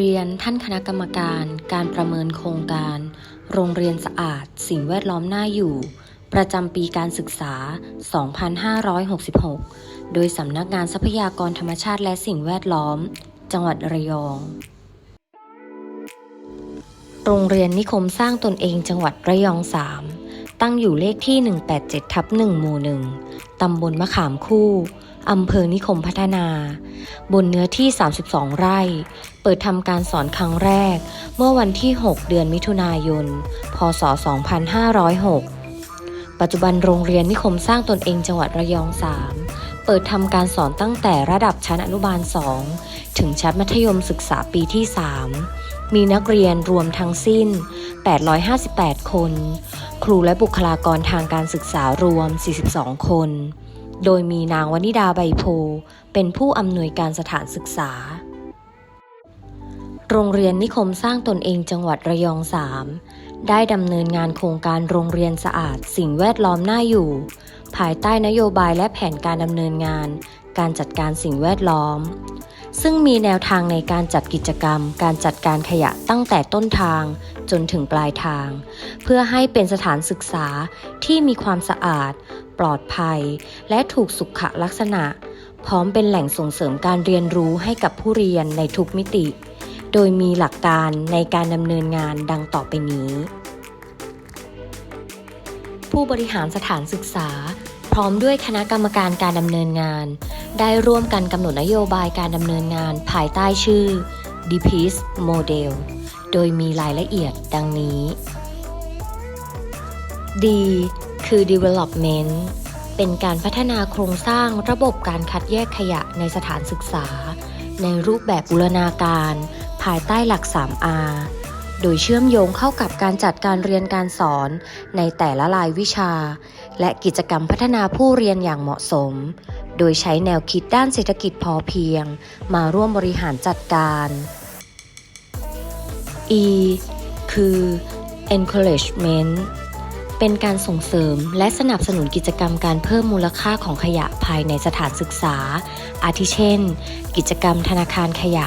เรียนท่านคณะกรรมการการประเมินโครงการ โรงเรียนสะอาด สิ่งแวดล้อมน่าอยู่ ประจำปีการศึกษา 2566 โดยสำนักงานทรัพยากรธรรมชาติและสิ่งแวดล้อม จังหวัดระยอง โรงเรียนนิคมสร้างตนเองจังหวัดระยอง 3 ตั้งอยู่เลขที่ 187 ทับ1หมู่1 ตำบลมะขามคู่อำเภอนิคมพัฒนา บนเนื้อที่ 32 ไร่ เปิดทำการสอนครั้งแรก เมื่อวันที่ 6 เดือนมิถุนายน พศ 2506 ปัจจุบันโรงเรียนนิคมสร้างตนเองจังหวัดระยอง 3 เปิดทำการสอนตั้งแต่ระดับชั้นอนุบาล 2 ถึงชั้นมัธยมศึกษาปีที่ 3 มีนักเรียนรวมทั้งสิ้น 858 คน ครูและบุคลากรทางการศึกษารวม 42 คน โดยมีนางวนิดาใบโพ เป็นผู้อำนวยการสถานศึกษา โรงเรียนนิคมสร้างตนเองจังหวัดระยอง 3 ได้ดำเนินงานโครงการโรงเรียนสะอาดสิ่งแวดล้อมน่าอยู่ ภายใต้นโยบายและแผนการดำเนินงาน การจัดการสิ่งแวดล้อม ซึ่งมีแนวทางในการจัดกิจกรรม การจัดการขยะตั้งแต่ต้นทางจนถึงปลายทาง เพื่อให้เป็นสถานศึกษาที่มีความสะอาด ปลอดภัย และถูกสุขลักษณะ พร้อมเป็นแหล่งส่งเสริมการเรียนรู้ให้กับผู้เรียนในทุกมิติ โดยมีหลักการในการดำเนินงานดังต่อไปนี้ ผู้บริหารสถานศึกษา ร้อมด้วยคณะกรรมการการดำเนินงาน ได้ร่วมกันกำหนดนโยบายการดำเนินงานภายใต้ชื่อ d p i s Model โดยมีรายละเอียดดังนี้ D คือ Development เป็นการพัฒนาโครงสร้างระบบการคัดแยกขยะในสถานศึกษา ในรูปแบบบูรณาการ ภายใต้หลัก 3R โดยเชื่อมโยงเข้ากับการจัดการเรียนการสอนในแต่ละรายวิชา และกิจกรรมพัฒนาผู้เรียนอย่างเหมาะสม โดยใช้แนวคิดด้านเศรษฐกิจพอเพียง มาร่วมบริหารจัดการ E คือ encouragement เป็นการส่งเสริมและสนับสนุนกิจกรรมการเพิ่มมูลค่าของขยะภายในสถานศึกษา อาทิเช่น กิจกรรมธนาคารขยะ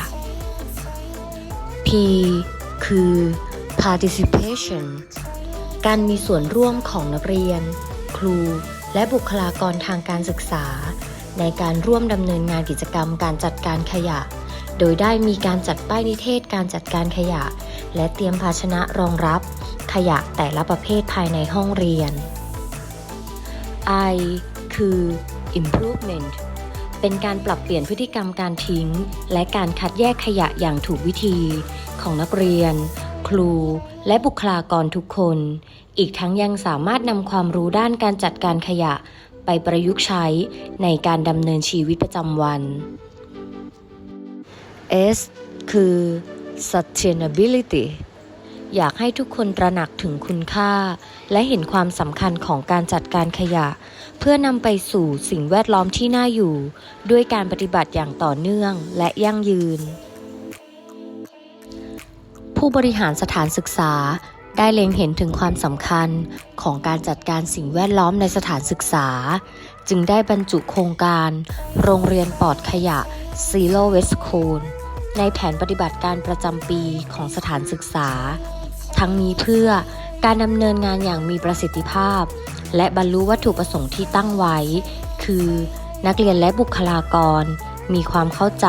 P คือ participation การมีส่วนร่วมของนักเรียน ครู และบุคลากรทางการศึกษา ในการร่วมดำเนินงานกิจกรรมการจัดการขยะ โดยได้มีการจัดป้ายนิเทศการจัดการขยะ และเตรียมภาชนะรองรับ ขยะแต่ละประเภทภายในห้องเรียน I คือ improvement เป็นการปรับเปลี่ยนพฤติกรรมการทิ้ง และการคัดแยกขยะอย่างถูกวิธี ของนักเรียน ครู และบุคลากรทุกคน อีกทั้งยังสามารถนำความรู้ด้านการจัดการขยะไปประยุกต์ใช้ในการดำเนินชีวิตประจำวัน S คือ sustainability อยากให้ทุกคนตระหนักถึงคุณค่า และเห็นความสำคัญของการจัดการขยะ เพื่อนำไปสู่สิ่งแวดล้อมที่น่าอยู่ ด้วยการปฏิบัติอย่างต่อเนื่องและยั่งยืน ผู้บริหารสถานศึกษาได้เล็งเห็นถึงความสำคัญของการจัดการสิ่งแวดล้อมในสถานศึกษา จึงได้บรรจุโครงการ โรงเรียนปลอดขยะ Zero Waste School ในแผนปฏิบัติการประจำปีของสถานศึกษา ทั้งนี้เพื่อการดำเนินงานอย่างมีประสิทธิภาพ และบรรลุวัตถุประสงค์ที่ตั้งไว้ คือนักเรียนและบุคลากร มีความเข้าใจ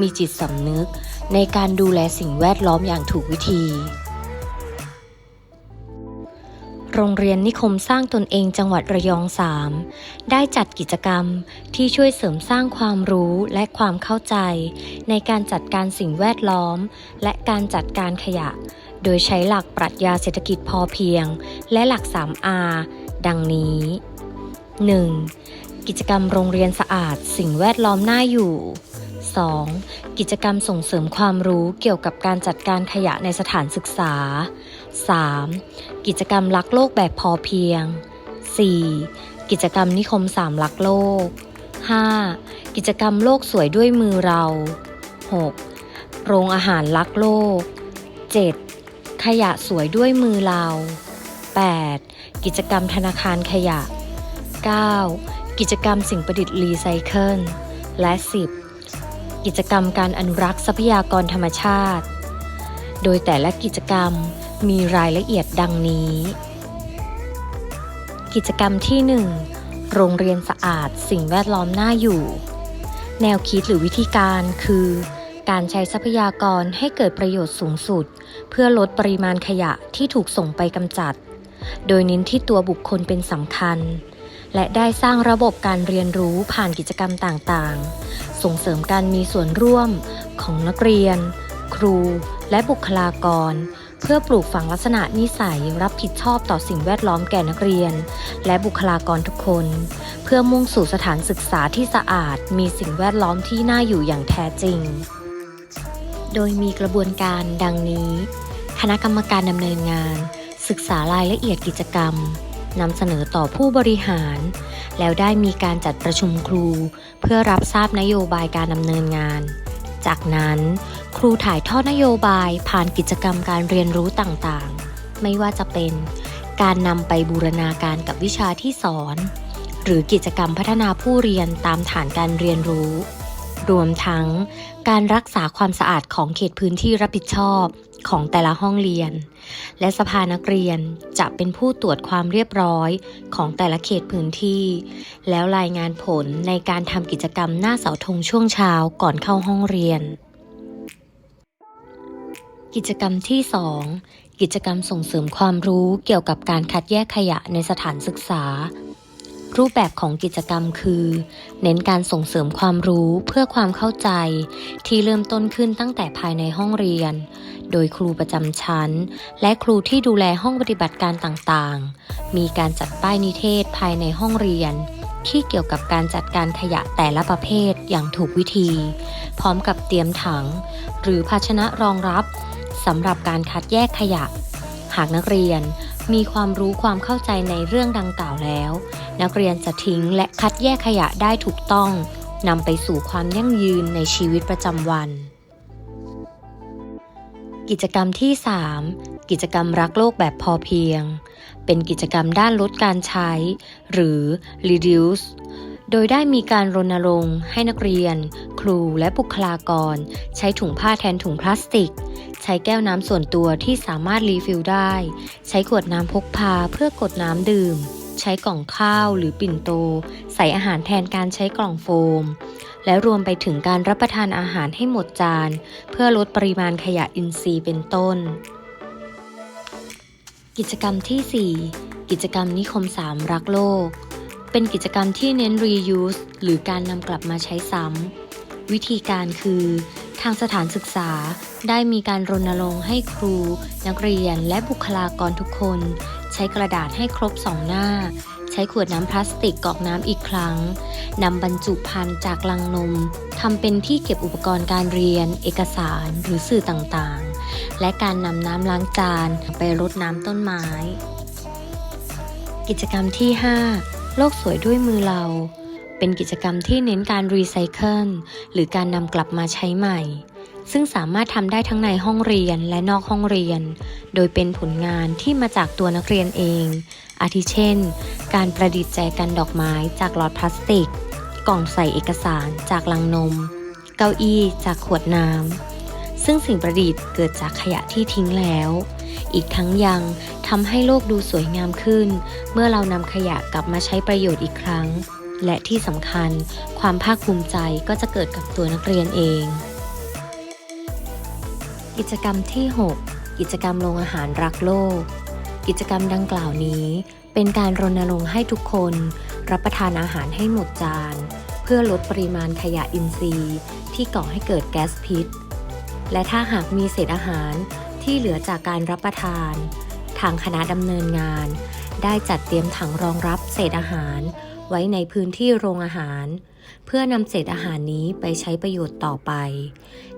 มีจิตสำนึก ในการดูแลสิ่งแวดล้อมอย่างถูกวิธี โรงเรียนนิคมสร้างตนเองจังหวัดระยอง 3 ได้จัดกิจกรรมที่ช่วยเสริมสร้างความรู้และความเข้าใจ ในการจัดการสิ่งแวดล้อม และการจัดการขยะ โดยใช้หลักปรัชญาเศรษฐกิจพอเพียง และหลัก 3R ดังนี้ 1. กิจกรรมโรงเรียนสะอาดสิ่งแวดล้อมน่าอยู่ 2. กิจกรรมส่งเสริมความรู้เกี่ยวกับการจัดการขยะในสถานศึกษา 3. กิจกรรมรักโลกแบบพอเพียง 4. กิจกรรมนิคมสามรักโลก 5. กิจกรรมโลกสวยด้วยมือเรา 6. โรงอาหารรักโลก 7. ขยะสวยด้วยมือเรา 8. กิจกรรมธนาคารขยะ 9. กิจกรรมสิ่งประดิษฐ์รีไซเคิลและ 10. กิจกรรมการอนุรักษ์ทรัพยากรธรรมชาติ โดยแต่ละกิจกรรมมีรายละเอียดดังนี้ กิจกรรมที่ 1 โรงเรียนสะอาดสิ่งแวดล้อมน่าอยู่ แนวคิดหรือวิธีการคือ การใช้ทรัพยากรให้เกิดประโยชน์สูงสุด เพื่อลดปริมาณขยะที่ถูกส่งไปกำจัด โดยเน้นที่ตัวบุคคลเป็นสำคัญ และได้สร้างระบบการเรียนรู้ผ่านกิจกรรมต่างๆ ส่งเสริมการมีส่วนร่วมของนักเรียน ครู และบุคลากร เพื่อปลูกฝังลักษณะนิสัยรับผิดชอบต่อสิ่งแวดล้อมแก่นักเรียน และบุคลากรทุกคน เพื่อมุ่งสู่สถานศึกษาที่สะอาด มีสิ่งแวดล้อมที่น่าอยู่อย่างแท้จริง โดยมีกระบวนการดังนี้ คณะกรรมการดำเนินงาน ศึกษารายละเอียดกิจกรรม นำเสนอต่อผู้บริหาร แล้วได้มีการจัดประชุมครู เพื่อรับทราบนโยบายการดำเนินงาน จากนั้น ครูถ่ายทอดนโยบายผ่านกิจกรรมการเรียนรู้ต่างๆ ไม่ว่าจะเป็นการนำไปบูรณาการกับวิชาที่สอน หรือกิจกรรมพัฒนาผู้เรียนตามฐานการเรียนรู้ รวมทั้งการรักษาความสะอาดของเขตพื้นที่รับผิดชอบของแต่ละห้องเรียน และสภานักเรียนจะเป็นผู้ตรวจความเรียบร้อยของแต่ละเขตพื้นที่ แล้วรายงานผลในการทำกิจกรรมหน้าเสาธงช่วงเช้าก่อนเข้าห้องเรียน กิจกรรมที่ 2 กิจกรรมส่งเสริมความรู้เกี่ยวกับการคัดแยกขยะในสถานศึกษา รูปแบบของกิจกรรมคือ เน้นการส่งเสริมความรู้เพื่อความเข้าใจ ที่เริ่มต้นขึ้นตั้งแต่ภายในห้องเรียน โดยครูประจำชั้น และครูที่ดูแลห้องปฏิบัติการต่างๆ มีการจัดป้ายนิเทศภายในห้องเรียน ที่เกี่ยวกับการจัดการขยะแต่ละประเภทอย่างถูกวิธี พร้อมกับเตรียมถัง หรือภาชนะรองรับสำหรับการคัดแยกขยะ หากนักเรียน มีความรู้ความเข้าใจในเรื่องดังกล่าวแล้ว นักเรียนจะทิ้งและคัดแยกขยะได้ถูกต้องนำไปสู่ความยั่งยืนในชีวิตประจำวัน กิจกรรมที่ 3 กิจกรรมรักโลกแบบพอเพียง เป็นกิจกรรมด้านลดการใช้ หรือ reduce โดยได้มีการรณรงค์ให้นักเรียน ครูและบุคลากร ใช้ถุงผ้าแทนถุงพลาสติก ใช้แก้วน้ำส่วนตัวที่สามารถรีฟิลได้ ใช้ขวดน้ำพกพาเพื่อกดน้ำดื่ม ใช้กล่องข้าวหรือปิ่นโต ใส่อาหารแทนการใช้กล่องโฟม และรวมไปถึงการรับประทานอาหารให้หมดจาน เพื่อลดปริมาณขยะอินทรีย์เป็นต้น กิจกรรมที่ 4 กิจกรรมนิคม3รักโลก เป็นกิจกรรมที่เน้น reuse หรือการนำกลับมาใช้ซ้ำ วิธีการคือ ทางสถานศึกษาได้มีการรณรงค์ให้ครู นักเรียนและบุคลากรทุกคน ใช้กระดาษให้ครบสองหน้า ใช้ขวดน้ำพลาสติกกรอกน้ำอีกครั้งนำบรรจุภัณฑ์จากลังนมทำเป็นที่เก็บอุปกรณ์การเรียน เอกสารหรือสื่อต่างๆ และการนำน้ำล้างจานไปรดน้ำต้นไม้ กิจกรรมที่ 5 โลกสวยด้วยมือเรา เป็นกิจกรรมที่เน้นการรีไซเคิลหรือการนำกลับมาใช้ใหม่ ซึ่งสามารถทำได้ทั้งในห้องเรียนและนอกห้องเรียน โดยเป็นผลงานที่มาจากตัวนักเรียนเอง อาทิเช่น การประดิษฐ์แจกันดอกไม้จากหลอดพลาสติก กล่องใส่เอกสารจากลังนม เก้าอี้จากขวดน้ำซึ่งสิ่งประดิษฐ์เกิดจากขยะที่ทิ้งแล้ว อีกทั้งยังทำให้โลกดูสวยงามขึ้น เมื่อเรานำขยะกลับมาใช้ประโยชน์อีกครั้ง และที่สำคัญ ความภาคภูมิใจก็จะเกิดกับตัวนักเรียนเอง กิจกรรมที่ 6 กิจกรรมโรงอาหารรักโลก กิจกรรมดังกล่าวนี้ เป็นการรณรงค์ให้ทุกคน รับประทานอาหารให้หมดจาน เพื่อลดปริมาณขยะอินทรีย์ ที่ก่อให้เกิดแก๊สพิษและถ้าหากมีเศษอาหาร ที่เหลือจากการรับประทาน ทางคณะดำเนินงาน ได้จัดเตรียมถังรองรับเศษอาหาร ไว้ในพื้นที่โรงอาหาร เพื่อนำเศษอาหารนี้ไปใช้ประโยชน์ต่อไป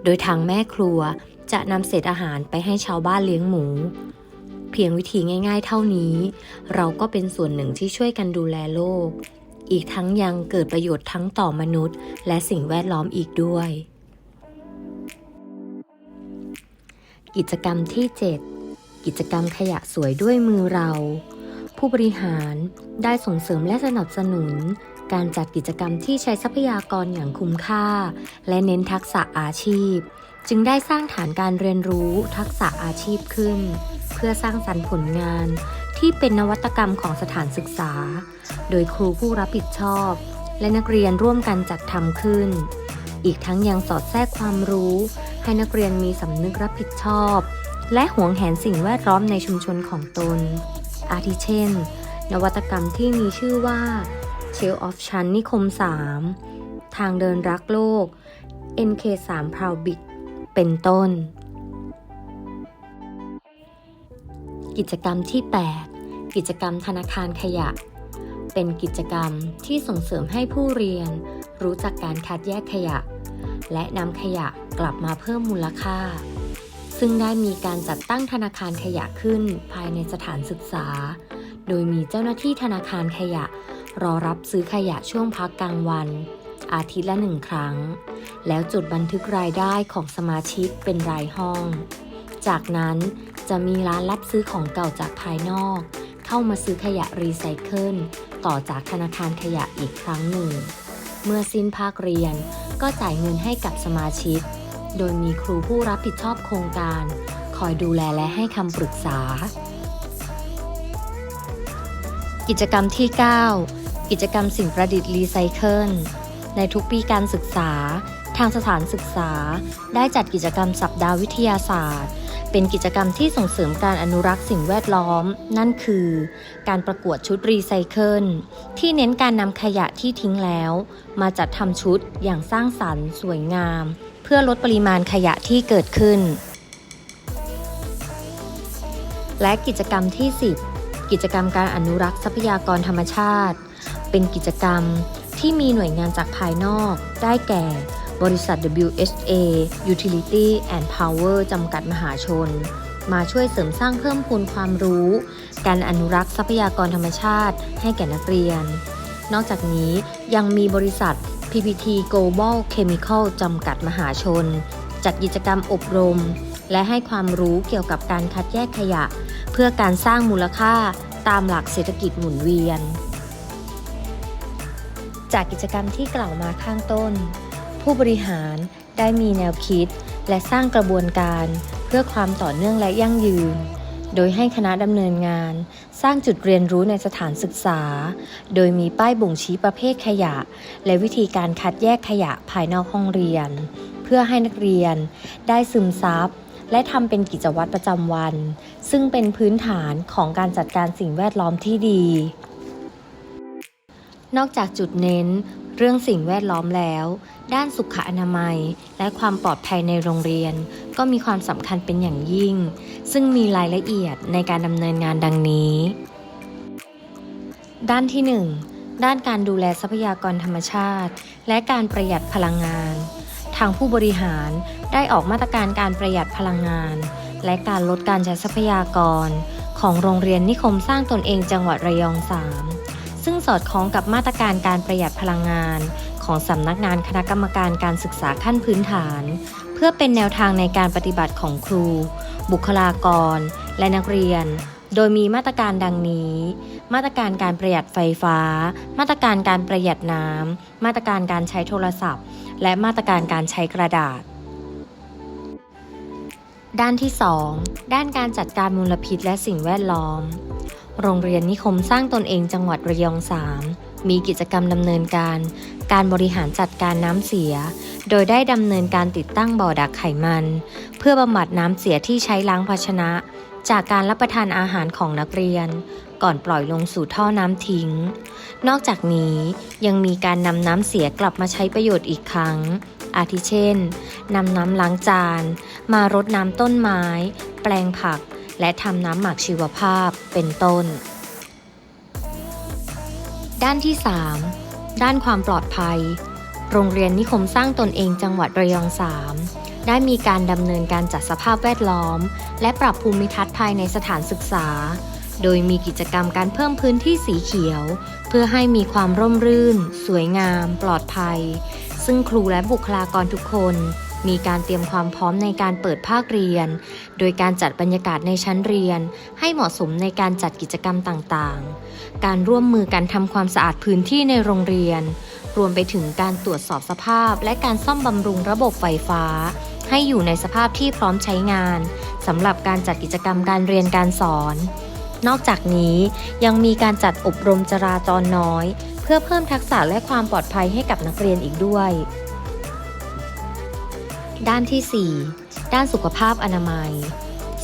โดยทางแม่ครัวจะนำเศษอาหารไปให้ชาวบ้านเลี้ยงหมู เพียงวิธีง่าย ๆ เท่านี้ เราก็เป็นส่วนหนึ่งที่ช่วยกันดูแลโลก อีกทั้งยังเกิดประโยชน์ทั้งต่อมนุษย์ และสิ่งแวดล้อมอีกด้วย กิจกรรมที่ 7 กิจกรรมขยะสวยด้วยมือเรา ผู้บริหารได้ส่งเสริมและสนับสนุน การจัดกิจกรรมที่ใช้ทรัพยากรอย่างคุ้มค่า และเน้นทักษะอาชีพ จึงได้สร้างฐานการเรียนรู้ทักษะอาชีพขึ้น เพื่อสร้างสรรค์ผลงานที่เป็นนวัตกรรมของสถานศึกษา โดยครูผู้รับผิดชอบ และนักเรียนร่วมกันจัดทำขึ้น อีกทั้งยังสอดแทรกความรู้ ให้นักเรียนมีสำนึกรับผิดชอบ และหวงแหนสิ่งแวดล้อมในชุมชนของตน อาทิเช่น นวัตกรรมที่มีชื่อว่า s h e l of ชั้นนิคม 3 ทางเดินรักโลก NK3 p r o u b i c เป็นต้น กิจกรรมที่ 8 กิจกรรมธนาคารขยะ เป็นกิจกรรมที่ส่งเสริมให้ผู้เรียน รู้จักการคัดแยกขยะ และนำขยะกลับมาเพิ่มมูลค่า ซึ่งได้มีการจัดตั้งธนาคารขยะขึ้นภายในสถานศึกษา โดยมีเจ้าหน้าที่ธนาคารขยะ รอรับซื้อขยะช่วงพักกลางวัน อาทิตย์ละหนึ่งครั้ง แล้วจดบันทึกรายได้ของสมาชิกเป็นรายห้อง จากนั้นจะมีร้านรับซื้อของเก่าจากภายนอก เข้ามาซื้อขยะรีไซเคิลต่อจากธนาคารขยะอีกครั้งหนึ่ง เมื่อสิ้นภาคเรียน ก็จ่ายเงินให้กับสมาชิก โดยมีครูผู้รับผิดชอบโครงการ คอยดูแลและให้คำปรึกษา กิจกรรมที่ 9 กิจกรรมสิ่งประดิษฐ์รีไซเคิล ในทุกปีการศึกษา ทางสถานศึกษา ได้จัดกิจกรรมสัปดาห์วิทยาศาสตร์ เป็นกิจกรรมที่ส่งเสริมการอนุรักษ์สิ่งแวดล้อม นั่นคือ การประกวดชุดรีไซเคิลที่เน้นการนำขยะที่ทิ้งแล้ว มาจัดทำชุดอย่างสร้างสรรค์ สวยงาม เพื่อลดปริมาณขยะที่เกิดขึ้น และกิจกรรมที่ 10 กิจกรรมการอนุรักษ์ทรัพยากรธรรมชาติ เป็นกิจกรรมที่มีหน่วยงานจากภายนอก ได้แก่ บริษัท WHA Utility and Power จำกัดมหาชน มาช่วยเสริมสร้างเพิ่มพูนความรู้ การอนุรักษ์ทรัพยากรธรรมชาติ ให้แก่นักเรียน นอกจากนี้ยังมีบริษัท PPT Global Chemical จำกัดมหาชน จัดกิจกรรมอบรม และให้ความรู้เกี่ยวกับการคัดแยกขยะ เพื่อการสร้างมูลค่าตามหลักเศรษฐกิจหมุนเวียน จากกิจกรรมที่กล่าวมาข้างต้น ผู้บริหารได้มีแนวคิด และสร้างกระบวนการ เพื่อความต่อเนื่องและยั่งยืน โดยให้คณะดำเนินงาน สร้างจุดเรียนรู้ในสถานศึกษา โดยมีป้ายบ่งชี้ประเภทขยะ และวิธีการคัดแยกขยะภายนอกห้องเรียน เพื่อให้นักเรียน ได้ซึมซับและทำเป็นกิจวัตรประจำวัน ซึ่งเป็นพื้นฐานของการจัดการสิ่งแวดล้อมที่ดี นอกจากจุดเน้น เรื่องสิ่งแวดล้อมแล้ว ด้านสุขอนามัย และความปลอดภัยในโรงเรียน ก็มีความสำคัญเป็นอย่างยิ่ง ซึ่งมีรายละเอียดในการดำเนินงานดังนี้ ด้านที่ 1 ด้านการดูแลทรัพยากรธรรมชาติ และการประหยัดพลังงาน ทางผู้บริหารได้ออกมาตรการการประหยัดพลังงาน และการลดการใช้ทรัพยากร ของโรงเรียนนิคมสร้างตนเองจังหวัดระยอง 3 ซึ่งสอดคล้องกับมาตรการการประหยัดพลังงาน ของสำนักงานคณะกรรมการการศึกษาขั้นพื้นฐาน เพื่อเป็นแนวทางในการปฏิบัติของครู บุคลากร และนักเรียน โดยมีมาตรการดังนี้ มาตรการการประหยัดไฟฟ้า มาตรการการประหยัดน้ำมาตรการการใช้โทรศัพท์ และมาตรการการใช้กระดาษด้านที่ 2 ด้านการจัดการมลพิษและสิ่งแวดล้อม โรงเรียนนิคมสร้างตนเองจังหวัดระยอง 3 มีกิจกรรมดำเนินการ การบริหารจัดการน้ำเสีย โดยได้ดำเนินการติดตั้งบ่อดักไขมัน เพื่อบำบัดน้ำเสียที่ใช้ล้างภาชนะ จากการรับประทานอาหารของนักเรียน ก่อนปล่อยลงสู่ท่อน้ำทิ้ง นอกจากนี้ยังมีการนำน้ำเสียกลับมาใช้ประโยชน์อีกครั้ง อาทิเช่นนำน้ำล้างจาน มารดน้ำต้นไม้ แปลงผัก และทำน้ำหมักชีวภาพเป็นต้น ด้านที่ 3 ด้านความปลอดภัย โรงเรียนนิคมสร้างตนเองจังหวัดระยอง 3 ได้มีการดำเนินการจัดสภาพแวดล้อม และปรับภูมิทัศน์ภายในสถานศึกษา โดยมีกิจกรรมการเพิ่มพื้นที่สีเขียว เพื่อให้มีความร่มรื่น สวยงาม ปลอดภัย ซึ่งครูและบุคลากรทุกคน มีการเตรียมความพร้อมในการเปิดภาคเรียน โดยการจัดบรรยากาศในชั้นเรียน ให้เหมาะสมในการจัดกิจกรรมต่างๆ การร่วมมือกันทำความสะอาดพื้นที่ในโรงเรียน รวมไปถึงการตรวจสอบสภาพ และการซ่อมบำรุงระบบไฟฟ้า ให้อยู่ในสภาพที่พร้อมใช้งานสำหรับการจัดกิจกรรมการเรียนการสอน นอกจากนี้ยังมีการจัดอบรมจราจรน้อย เพื่อเพิ่มทักษะและความปลอดภัยให้กับนักเรียนอีกด้วย ด้านที่ 4 ด้านสุขภาพอนามัย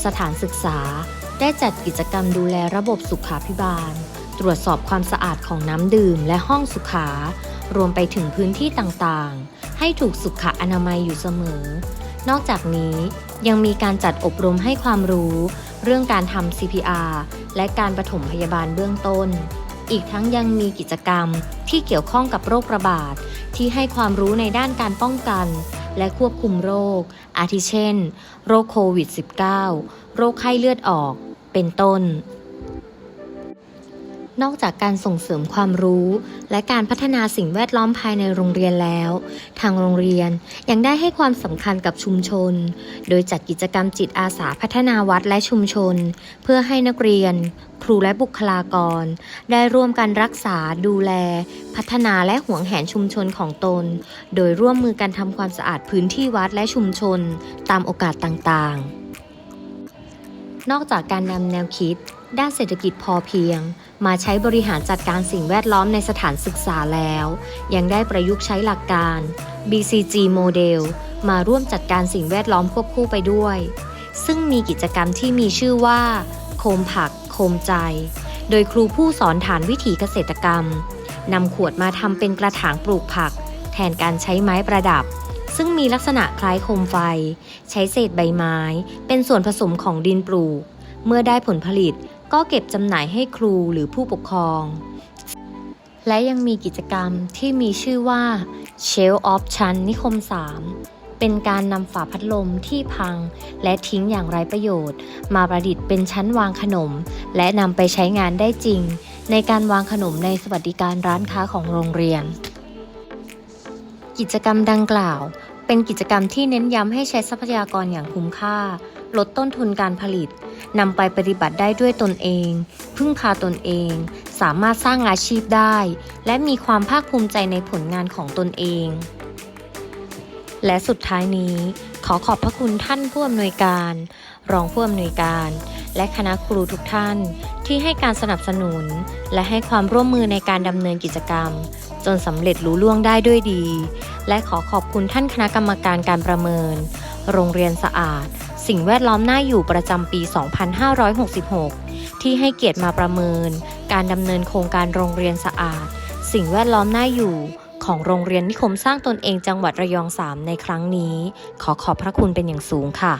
สถานศึกษาได้จัดกิจกรรมดูแลระบบสุขาภิบาล ตรวจสอบความสะอาดของน้ำดื่มและห้องสุขา รวมไปถึงพื้นที่ต่างๆ ให้ถูกสุขอนามัยอยู่เสมอ นอกจากนี้ยังมีการจัดอบรมให้ความรู้ เรื่องการทำ CPR และการปฐมพยาบาลเบื้องต้น อีกทั้งยังมีกิจกรรมที่เกี่ยวข้องกับโรคระบาด ที่ให้ความรู้ในด้านการป้องกัน และควบคุมโรค อาทิเช่น โรคโควิด -19 โรคไข้เลือดออก เป็นต้น นอกจากการส่งเสริมความรู้ และการพัฒนาสิ่งแวดล้อมภายในโรงเรียนแล้ว ทางโรงเรียนยังได้ให้ความสำคัญกับชุมชน โดยจัดกิจกรรมจิตอาสาพัฒนาวัดและชุมชน เพื่อให้นักเรียน ครูและบุคลากร ได้ร่วมกันรักษา ดูแล พัฒนาและหวงแหนชุมชนของตน โดยร่วมมือกันทำความสะอาดพื้นที่วัดและชุมชน ตามโอกาสต่างๆ นอกจากการนำแนวคิด ด้านเศรษฐกิจพอเพียง มาใช้บริหารจัดการสิ่งแวดล้อมในสถานศึกษาแล้ว ยังได้ประยุกต์ใช้หลักการ BCG โมเดลมาร่วมจัดการสิ่งแวดล้อมควบคู่ไปด้วย ซึ่งมีกิจกรรมที่มีชื่อว่า โคมผัก โคมใจ โดยครูผู้สอนฐานวิถีเกษตรกรรมนำขวดมาทำเป็นกระถางปลูกผัก แทนการใช้ไม้ประดับ ซึ่งมีลักษณะคล้ายโคมไฟ ใช้เศษใบไม้ เป็นส่วนผสมของดินปลูก เมื่อได้ผลผลิต ก็เก็บจำหน่ายให้ครูหรือผู้ปกครอง และยังมีกิจกรรมที่มีชื่อว่า Shell of ชั้นนิคม 3 เป็นการนำฝาพัดลมที่พังและทิ้งอย่างไร้ประโยชน์ มาประดิษฐ์เป็นชั้นวางขนม และนำไปใช้งานได้จริง ในการวางขนมในสวัสดิการร้านค้าของโรงเรียน กิจกรรมดังกล่าว เป็นกิจกรรมที่เน้นย้ำให้ใช้ทรัพยากรอย่างคุ้มค่า ลดต้นทุนการผลิต นำไปปฏิบัติได้ด้วยตนเอง พึ่งพาตนเอง สามารถสร้างอาชีพได้ และมีความภาคภูมิใจในผลงานของตนเอง และสุดท้ายนี้ ขอขอบพระคุณท่านผู้อำนวยการ รองผู้อำนวยการ และคณะครูทุกท่าน ที่ให้การสนับสนุน และให้ความร่วมมือในการดำเนินกิจกรรม จนสำเร็จลุล่วงได้ด้วยดี และขอขอบคุณท่านคณะกรรมการการประเมิน โรงเรียนสะอาด สิ่งแวดล้อมน่าอยู่ประจำปี 2566 ที่ให้เกียรติมาประเมิน การดำเนินโครงการโรงเรียนสะอาด สิ่งแวดล้อมน่าอยู่ของโรงเรียนนิคมสร้างตนเองจังหวัดระยอง 3 ในครั้งนี้ ขอขอบพระคุณเป็นอย่างสูงค่ะ